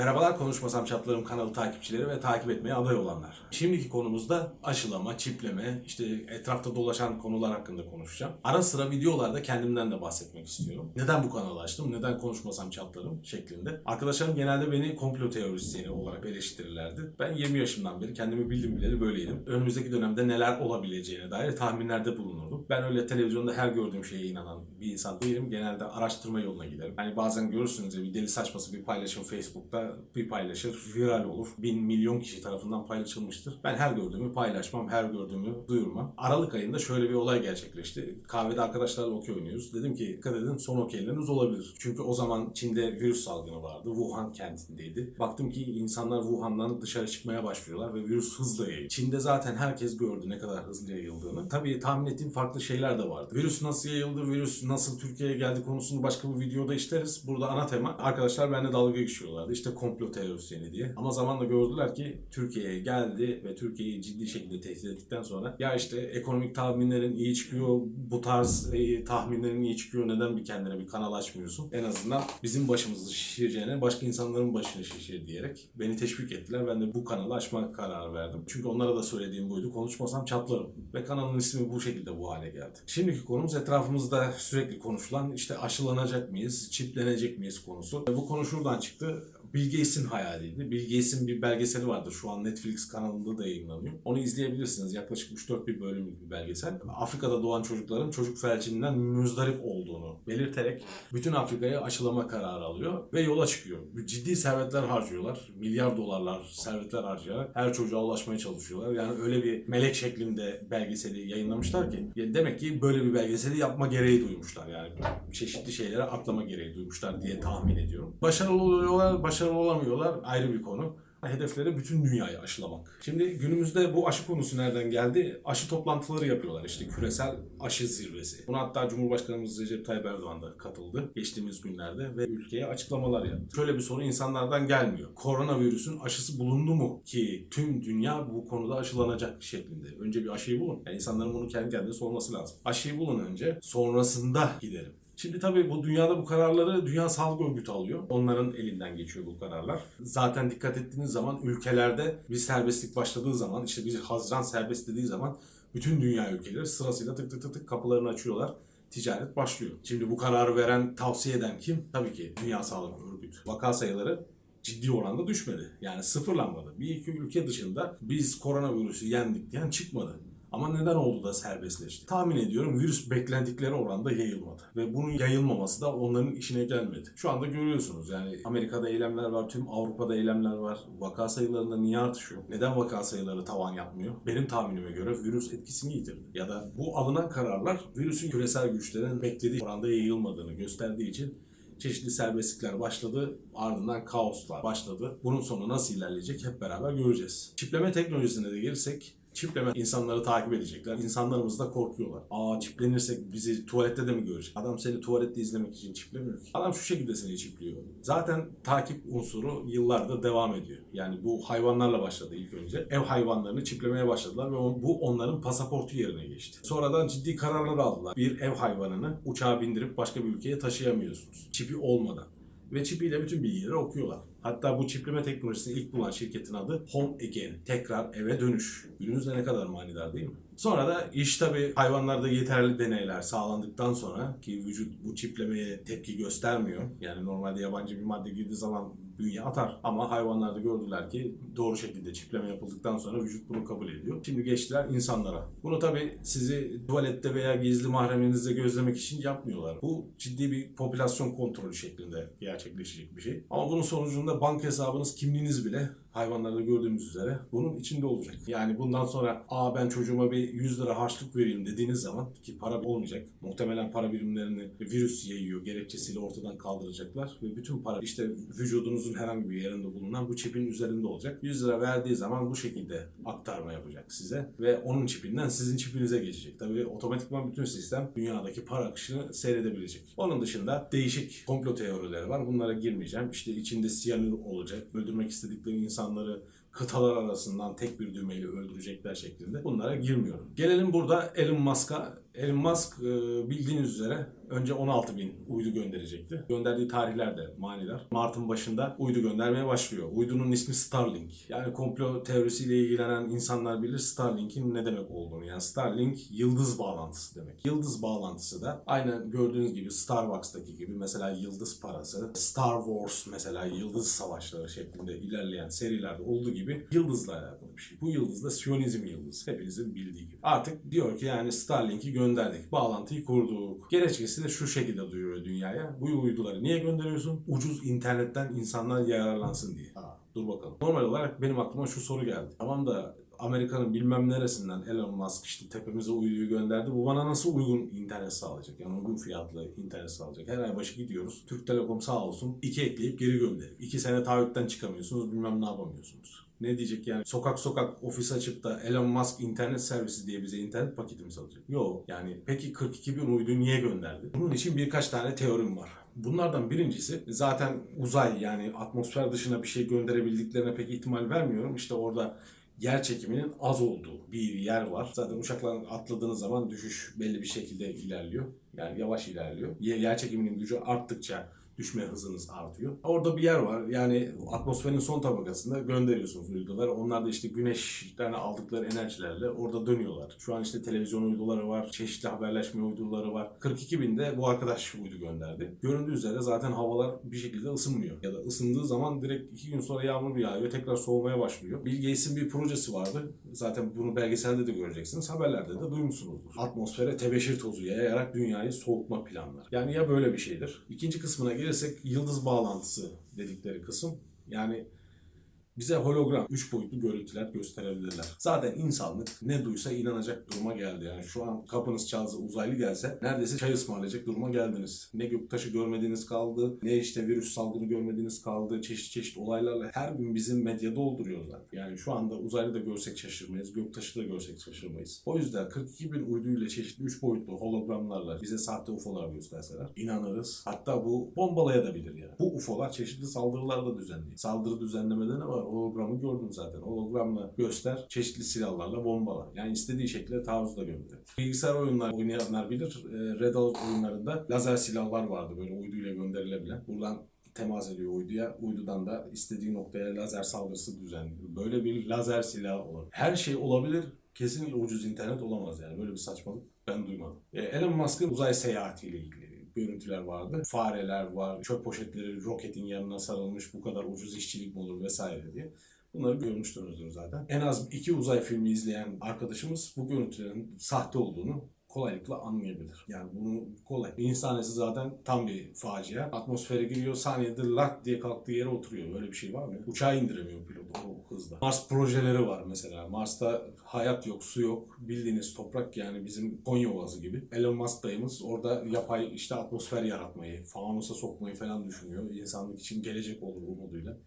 Merhabalar Konuşmasam Çatlarım kanalı takipçileri ve takip etmeye aday olanlar. Şimdiki konumuzda aşılama, çipleme, işte etrafta dolaşan konular hakkında konuşacağım. Ara sıra videolarda kendimden de bahsetmek istiyorum. Neden bu kanalı açtım, neden Konuşmasam Çatlarım şeklinde. Arkadaşlarım genelde beni komplo teorisyeni olarak eleştirirlerdi. Ben 20 yaşımdan beri kendimi bildim bileli böyleydim. Önümüzdeki dönemde neler olabileceğine dair tahminlerde bulunurdum. Ben öyle televizyonda her gördüğüm şeye inanan bir insan değilim. Genelde araştırma yoluna giderim. Hani bazen görürsünüz ya bir deli saçması bir paylaşım Facebook'ta bir paylaşır, viral olur. Bin milyon kişi tarafından paylaşılmıştır. Ben her gördüğümü paylaşmam, her gördüğümü duyurmam. Aralık ayında şöyle bir olay gerçekleşti. Kahvede arkadaşlarla okey oynuyoruz. Dedim ki dikkat edin son okeyleriniz olabilir. Çünkü o zaman Çin'de virüs salgını vardı. Wuhan kentindeydi. Baktım ki insanlar Wuhan'dan dışarı çıkmaya başlıyorlar ve virüs hızla yayılıyor. Çin'de zaten herkes gördü ne kadar hızlı yayıldığını. Tabii tahmin ettiğim farklı şeyler de vardı. Virüs nasıl yayıldı, virüs nasıl Türkiye'ye geldi konusunu başka bir videoda işleriz. Burada ana tema. Arkadaşlar benimle dalga geçiyorlardı. İşte komplo teorisyeni diye. Ama zamanla gördüler ki Türkiye'ye geldi ve Türkiye'yi ciddi şekilde tehdit ettikten sonra ya işte ekonomik tahminlerin iyi çıkıyor, bu tarz e, tahminlerin iyi çıkıyor neden bir kendine bir kanal açmıyorsun? En azından bizim başımızı şişireceğine başka insanların başını şişir diyerek beni teşvik ettiler. Ben de bu kanalı açma kararı verdim. Çünkü onlara da söylediğim buydu. Konuşmasam çatlarım. Ve kanalın ismi bu şekilde bu hale geldi. Şimdiki konumuz etrafımızda sürekli konuşulan işte aşılanacak mıyız, çiplenecek miyiz konusu. Bu konu şuradan çıktı. Bill Gates'in hayaliydi. Bill Gates'in bir belgeseli vardır. Şu an Netflix kanalında da yayınlanıyor. Onu izleyebilirsiniz. Yaklaşık 3-4 bir bölümlük bir belgesel. Afrika'da doğan çocukların çocuk felcinden müzdarip olduğunu belirterek bütün Afrika'ya aşılama kararı alıyor ve yola çıkıyor. Ciddi servetler harcıyorlar. Milyar dolarlar servetler harcayarak her çocuğa ulaşmaya çalışıyorlar. Yani öyle bir melek şeklinde belgeseli yayınlamışlar ki demek ki böyle bir belgeseli yapma gereği duymuşlar. Yani çeşitli şeylere atlama gereği duymuşlar diye tahmin ediyorum. Başarılı oluyorlar, başarılı olamıyorlar ayrı bir konu. Hedefleri bütün dünyayı aşılamak. Şimdi günümüzde bu aşı konusu nereden geldi? Aşı toplantıları yapıyorlar işte küresel aşı zirvesi. Buna hatta Cumhurbaşkanımız Recep Tayyip Erdoğan da katıldı geçtiğimiz günlerde ve ülkeye açıklamalar yaptı. Şöyle bir soru insanlardan gelmiyor. Koronavirüsün aşısı bulundu mu ki tüm dünya bu konuda aşılanacak şeklinde. Önce bir aşıyı bulun. Yani insanların bunu kendi kendine sorması lazım. Aşıyı bulun önce sonrasında gidelim. Şimdi tabii bu dünyada bu kararları Dünya Sağlık Örgütü alıyor. Onların elinden geçiyor bu kararlar. Zaten dikkat ettiğiniz zaman ülkelerde bir serbestlik başladığı zaman işte bir Haziran serbest dediği zaman bütün dünya ülkeleri sırasıyla tık tık tık tık kapılarını açıyorlar. Ticaret başlıyor. Şimdi bu kararı veren, tavsiye eden kim? Tabii ki Dünya Sağlık Örgütü. Vaka sayıları ciddi oranda düşmedi. Yani sıfırlanmadı. Bir iki ülke dışında biz koronavirüsü yendik diyen çıkmadı. Ama neden oldu da serbestleşti? Tahmin ediyorum virüs beklendikleri oranda yayılmadı. Ve bunun yayılmaması da onların işine gelmedi. Şu anda görüyorsunuz yani Amerika'da eylemler var, tüm Avrupa'da eylemler var. Vaka sayılarında niye artışıyor? Neden vaka sayıları tavan yapmıyor? Benim tahminime göre virüs etkisini yitirdi. Ya da bu alınan kararlar virüsün küresel güçlerin beklediği oranda yayılmadığını gösterdiği için çeşitli serbestlikler başladı. Ardından kaoslar başladı. Bunun sonu nasıl ilerleyecek hep beraber göreceğiz. Çipleme teknolojisine de gelirsek Çipleme insanları takip edecekler. İnsanlarımız da korkuyorlar. Aa çiplenirsek bizi tuvalette de mi görecek? Adam seni tuvalette izlemek için çiplemiyor ki. Adam şu şekilde seni çipliyor. Zaten takip unsuru yıllardır devam ediyor. Yani bu hayvanlarla başladı ilk önce. Ev hayvanlarını çiplemeye başladılar ve bu onların pasaportu yerine geçti. Sonradan ciddi kararlar aldılar. Bir ev hayvanını uçağa bindirip başka bir ülkeye taşıyamıyorsunuz. Çipi olmadan ve çipiyle bütün bilgileri okuyorlar. Hatta bu çipleme teknolojisini ilk bulan şirketin adı Home Again. Tekrar eve dönüş. Günümüzde ne kadar manidar değil mi? Sonra da iş tabi hayvanlarda yeterli deneyler sağlandıktan sonra ki vücut bu çiplemeye tepki göstermiyor. Yani normalde yabancı bir madde girdiği zaman bünye atar. Ama hayvanlarda gördüler ki doğru şekilde çipleme yapıldıktan sonra vücut bunu kabul ediyor. Şimdi geçtiler insanlara. Bunu tabi sizi tuvalette veya gizli mahreminizde gözlemek için yapmıyorlar. Bu ciddi bir popülasyon kontrolü şeklinde gerçekleşecek bir şey. Ama bunun sonucunda banka hesabınız, kimliğiniz bile hayvanlarda gördüğümüz üzere bunun içinde olacak. Yani bundan sonra aa ben çocuğuma bir 100 lira harçlık vereyim dediğiniz zaman ki para olmayacak. Muhtemelen para birimlerini virüs yayıyor gerekçesiyle ortadan kaldıracaklar ve bütün para işte vücudunuzun herhangi bir yerinde bulunan bu çipin üzerinde olacak. 100 lira verdiği zaman bu şekilde aktarma yapacak size ve onun çipinden sizin çipinize geçecek. Tabii otomatikman bütün sistem dünyadaki para akışını seyredebilecek. Onun dışında değişik komplo teorileri var. Bunlara girmeyeceğim. İşte içinde siyanür olacak. Öldürmek istedikleri insanları kıtalar arasından tek bir düğmeyle öldürecekler şeklinde bunlara girmiyorum. Gelelim burada Elon Musk'a. Elon Musk e, bildiğiniz üzere önce 16 bin uydu gönderecekti. Gönderdiği tarihler de manidar. Mart'ın başında uydu göndermeye başlıyor. Uydunun ismi Starlink. Yani komplo teorisiyle ilgilenen insanlar bilir Starlink'in ne demek olduğunu. Yani Starlink yıldız bağlantısı demek. Yıldız bağlantısı da aynen gördüğünüz gibi Starbucks'taki gibi mesela yıldız parası, Star Wars mesela yıldız savaşları şeklinde ilerleyen serilerde olduğu gibi yıldızla alakalı bir şey. Bu yıldız da Siyonizm yıldızı. Hepinizin bildiği gibi. Artık diyor ki yani Starlink'i gönderdik. Bağlantıyı kurduk. Gerekçesi de şu şekilde duyuruyor dünyaya. Bu uyduları niye gönderiyorsun? Ucuz internetten insanlar yararlansın diye. Aa, dur bakalım. Normal olarak benim aklıma şu soru geldi. Tamam da Amerika'nın bilmem neresinden Elon Musk işte tepemize uyduyu gönderdi. Bu bana nasıl uygun internet sağlayacak? Yani uygun fiyatlı internet sağlayacak. Her ay başı gidiyoruz. Türk Telekom sağ olsun iki ekleyip geri gönderir. İki sene taahhütten çıkamıyorsunuz bilmem ne yapamıyorsunuz. Ne diyecek yani? Sokak sokak ofis açıp da Elon Musk internet servisi diye bize internet paketi mi satacak? Yok. Yani peki 42 bin uyduyu niye gönderdi? Bunun için birkaç tane teorim var. Bunlardan birincisi zaten uzay yani atmosfer dışına bir şey gönderebildiklerine pek ihtimal vermiyorum. İşte orada yer çekiminin az olduğu bir yer var. Zaten uçakların atladığınız zaman düşüş belli bir şekilde ilerliyor. Yani yavaş ilerliyor. Yer yer çekiminin gücü arttıkça düşme hızınız artıyor. Orada bir yer var. Yani atmosferin son tabakasında gönderiyorsunuz uyduları. Onlar da işte güneşten aldıkları enerjilerle orada dönüyorlar. Şu an işte televizyon uyduları var, çeşitli haberleşme uyduları var. 42 binde bu arkadaş uydu gönderdi. Göründüğü üzere zaten havalar bir şekilde ısınmıyor. Ya da ısındığı zaman direkt iki gün sonra yağmur yağıyor, tekrar soğumaya başlıyor. Bill Gates'in bir projesi vardı. Zaten bunu belgeselde de göreceksiniz. Haberlerde de duymuşsunuzdur. Atmosfere tebeşir tozu yayarak dünyayı soğutma planları. Yani ya böyle bir şeydir. İkinci kısmına gelirsek yıldız bağlantısı dedikleri kısım. Yani bize hologram, 3 boyutlu görüntüler gösterebilirler. Zaten insanlık ne duysa inanacak duruma geldi. Yani şu an kapınız çalsa uzaylı gelse neredeyse çay ısmarlayacak duruma geldiniz. Ne göktaşı görmediğiniz kaldı, ne işte virüs salgını görmediğiniz kaldı. Çeşit çeşit olaylarla her gün bizim medya dolduruyorlar. Yani şu anda uzaylı da görsek şaşırmayız, göktaşı da görsek şaşırmayız. O yüzden 42 bin uyduyla çeşitli 3 boyutlu hologramlarla bize sahte UFO'lar gösterseler inanırız. Hatta bu bombalayabilir yani. Bu UFO'lar çeşitli saldırılar da düzenliyor. Saldırı düzenlemede ne var? Hologramı gördün zaten. Hologramla göster, çeşitli silahlarla bombala. Yani istediği şekilde taarruz da gönder. Bilgisayar oyunlar oynayanlar bilir. E, Red Alert oyunlarında lazer silahlar vardı böyle uyduyla gönderilebilen. Buradan temas ediyor uyduya. Uydudan da istediği noktaya lazer saldırısı düzenliyor. Böyle bir lazer silahı olur. Her şey olabilir. Kesinlikle ucuz internet olamaz yani. Böyle bir saçmalık ben duymadım. E, Elon Musk'ın uzay seyahatiyle ilgili görüntüler vardı. Fareler var, çöp poşetleri roketin yanına sarılmış bu kadar ucuz işçilik mi olur vesaire diye. Bunları görmüştünüzdür zaten. En az iki uzay filmi izleyen arkadaşımız bu görüntülerin sahte olduğunu kolaylıkla anlayabilir. Yani bunu kolay. İnsanesi zaten tam bir facia. Atmosfere giriyor, saniyede lak diye kalktığı yere oturuyor. Böyle bir şey var mı? Uçağı indiremiyor pilot o hızda. Mars projeleri var mesela. Mars'ta hayat yok, su yok. Bildiğiniz toprak yani bizim Konya Ovası gibi. Elon Musk dayımız orada yapay işte atmosfer yaratmayı, faunusa sokmayı falan düşünüyor. İnsanlık için gelecek olur umuduyla.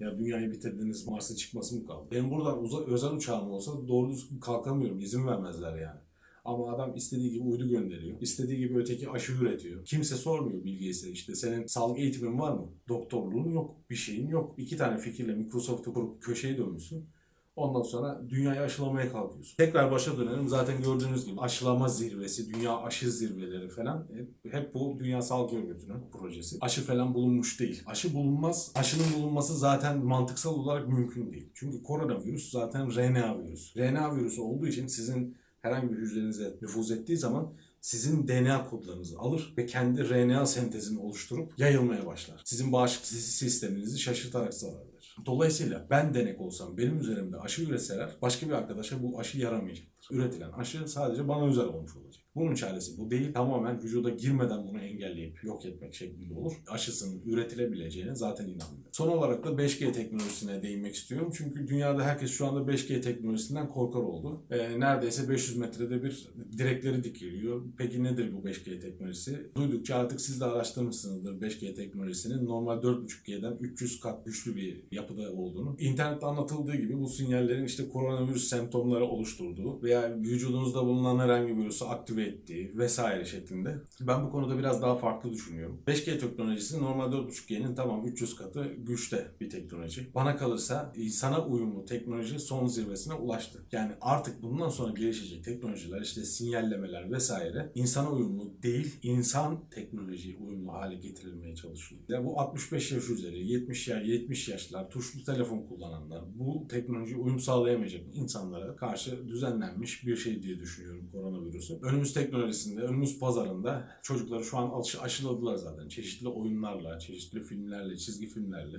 Ya dünyayı bitirdiniz Mars'a çıkması mı kaldı? Benim buradan uza- özel uçağım olsa doğru düzgün kalkamıyorum. İzin vermezler yani. Ama adam istediği gibi uydu gönderiyor. İstediği gibi öteki aşı üretiyor. Kimse sormuyor bilgisi işte senin sağlık eğitimin var mı? Doktorluğun yok. Bir şeyin yok. İki tane fikirle Microsoft'u kurup köşeye dönmüşsün. Ondan sonra dünyayı aşılamaya kalkıyorsun. Tekrar başa dönelim. Zaten gördüğünüz gibi aşılama zirvesi, dünya aşı zirveleri falan hep, hep bu Dünya Sağlık Örgütü'nün projesi. Aşı falan bulunmuş değil. Aşı bulunmaz. Aşının bulunması zaten mantıksal olarak mümkün değil. Çünkü koronavirüs zaten RNA virüsü. RNA virüsü olduğu için sizin herhangi bir hücrenize nüfuz ettiği zaman sizin DNA kodlarınızı alır ve kendi RNA sentezini oluşturup yayılmaya başlar. Sizin bağışıklık sisteminizi şaşırtarak zarar verir. Dolayısıyla ben denek olsam benim üzerimde aşı üretseler başka bir arkadaşa bu aşı yaramayacaktır. Üretilen aşı sadece bana özel olmuş olacak. Bunun çaresi bu değil. Tamamen vücuda girmeden bunu engelleyip yok etmek şeklinde olur. Aşısının üretilebileceğine zaten inanmıyorum. Son olarak da 5G teknolojisine değinmek istiyorum. Çünkü dünyada herkes şu anda 5G teknolojisinden korkar oldu. Ee, neredeyse 500 metrede bir direkleri dikiliyor. Peki nedir bu 5G teknolojisi? Duydukça artık siz de araştırmışsınızdır 5G teknolojisinin normal 4.5G'den 300 kat güçlü bir yapıda olduğunu. İnternette anlatıldığı gibi bu sinyallerin işte koronavirüs semptomları oluşturduğu ve veya vücudunuzda bulunan herhangi bir virüsü aktive ettiği vesaire şeklinde. Ben bu konuda biraz daha farklı düşünüyorum. 5G teknolojisi normal 4.5G'nin tamam 300 katı güçte bir teknoloji. Bana kalırsa insana uyumlu teknoloji son zirvesine ulaştı. Yani artık bundan sonra gelişecek teknolojiler işte sinyallemeler vesaire insana uyumlu değil, insan teknolojiye uyumlu hale getirilmeye çalışıyor. Ya bu 65 yaş üzeri, 70 yaş, 70 yaşlar, tuşlu telefon kullananlar bu teknolojiye uyum sağlayamayacak insanlara karşı düzenlenmiş bir şey diye düşünüyorum koronavirüsü. Önümüz teknolojisinde, önümüz pazarında çocukları şu an aşı- aşıladılar zaten. Çeşitli oyunlarla, çeşitli filmlerle, çizgi filmlerle.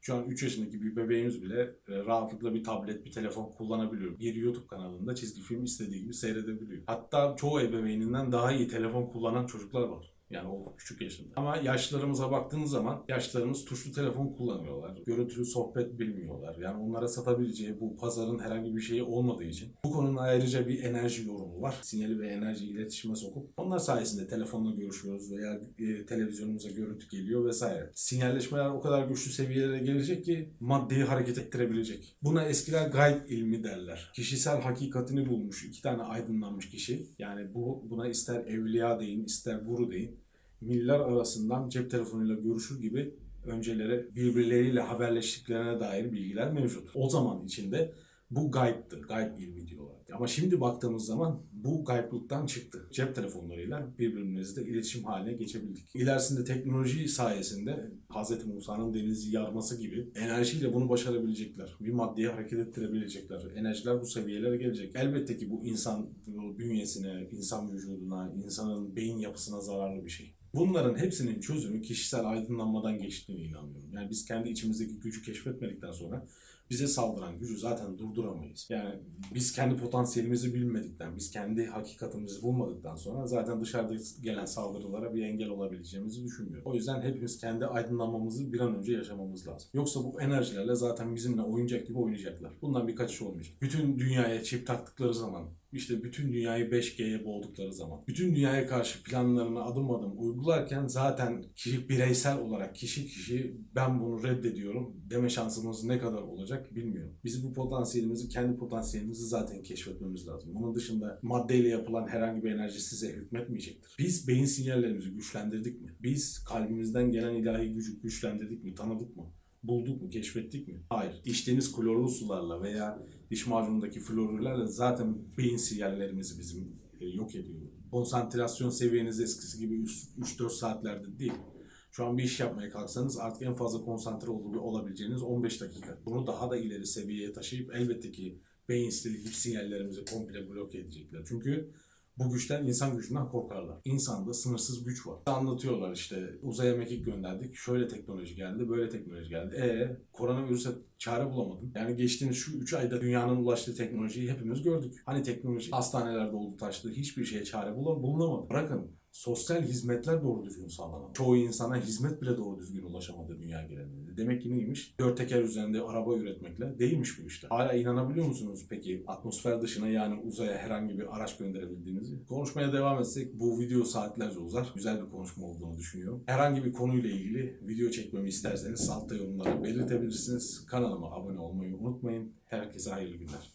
Şu an 3 yaşındaki bir bebeğimiz bile e, rahatlıkla bir tablet, bir telefon kullanabiliyor. Bir YouTube kanalında çizgi film istediği gibi seyredebiliyor. Hatta çoğu ebeveyninden daha iyi telefon kullanan çocuklar var. Yani o küçük yaşında. Ama yaşlarımıza baktığınız zaman yaşlarımız tuşlu telefon kullanıyorlar. Görüntülü sohbet bilmiyorlar. Yani onlara satabileceği bu pazarın herhangi bir şeyi olmadığı için. Bu konunun ayrıca bir enerji yorumu var. Sinyali ve enerjiyi iletişime sokup onlar sayesinde telefonla görüşüyoruz veya e, televizyonumuza görüntü geliyor vesaire. Sinyalleşmeler o kadar güçlü seviyelere gelecek ki maddeyi hareket ettirebilecek. Buna eskiler gayb ilmi derler. Kişisel hakikatini bulmuş iki tane aydınlanmış kişi. Yani bu buna ister evliya deyin ister guru deyin miller arasından cep telefonuyla görüşür gibi önceleri birbirleriyle haberleştiklerine dair bilgiler mevcut. O zaman içinde bu gaybdı, gayb ilmi diyorlar. Ama şimdi baktığımız zaman bu gaybluktan çıktı. Cep telefonlarıyla birbirimizle iletişim haline geçebildik. İlerisinde teknoloji sayesinde Hz. Musa'nın denizi yarması gibi enerjiyle bunu başarabilecekler. Bir maddeye hareket ettirebilecekler. Enerjiler bu seviyelere gelecek. Elbette ki bu insan bünyesine, insan vücuduna, insanın beyin yapısına zararlı bir şey. Bunların hepsinin çözümü kişisel aydınlanmadan geçtiğine inanıyorum. Yani biz kendi içimizdeki gücü keşfetmedikten sonra bize saldıran gücü zaten durduramayız. Yani biz kendi potansiyelimizi bilmedikten, biz kendi hakikatimizi bulmadıktan sonra zaten dışarıda gelen saldırılara bir engel olabileceğimizi düşünmüyorum. O yüzden hepimiz kendi aydınlanmamızı bir an önce yaşamamız lazım. Yoksa bu enerjilerle zaten bizimle oyuncak gibi oynayacaklar. Bundan bir kaçış olmayacak. Bütün dünyaya çip taktıkları zaman işte bütün dünyayı 5G'ye boğdukları zaman, bütün dünyaya karşı planlarını adım adım uygularken zaten kişi bireysel olarak kişi kişi ben bunu reddediyorum deme şansımız ne kadar olacak bilmiyorum. Biz bu potansiyelimizi, kendi potansiyelimizi zaten keşfetmemiz lazım. Onun dışında maddeyle yapılan herhangi bir enerji size hükmetmeyecektir. Biz beyin sinyallerimizi güçlendirdik mi? Biz kalbimizden gelen ilahi gücü güçlendirdik mi? Tanıdık mı? bulduk mu, keşfettik mi? Hayır. İçtiğimiz klorlu sularla veya diş macunundaki florürlerle zaten beyin sinyallerimizi bizim e, yok ediyor. Konsantrasyon seviyeniz eskisi gibi 3-4 saatlerde değil. Şu an bir iş yapmaya kalksanız artık en fazla konsantre ol- olabileceğiniz 15 dakika. Bunu daha da ileri seviyeye taşıyıp elbette ki beyin stili sinyallerimizi komple bloke edecekler. Çünkü bu güçten insan gücünden korkarlar. İnsanda sınırsız güç var. Anlatıyorlar işte uzaya mekik gönderdik. Şöyle teknoloji geldi, böyle teknoloji geldi. E koronavirüse çare bulamadın. Yani geçtiğimiz şu 3 ayda dünyanın ulaştığı teknolojiyi hepimiz gördük. Hani teknoloji hastanelerde oldu taştı. Hiçbir şeye çare bulunamadı. Bırakın sosyal hizmetler doğru düzgün sağlanamadı. Çoğu insana hizmet bile doğru düzgün ulaşamadı dünya genelinde. Demek ki neymiş? Dört teker üzerinde araba üretmekle değilmiş bu işte. Hala inanabiliyor musunuz peki atmosfer dışına yani uzaya herhangi bir araç gönderebildiğinizi? Konuşmaya devam etsek bu video saatlerce uzar. Güzel bir konuşma olduğunu düşünüyorum. Herhangi bir konuyla ilgili video çekmemi isterseniz altta yorumlara belirtebilirsiniz. Kanalıma abone olmayı unutmayın. Herkese hayırlı günler.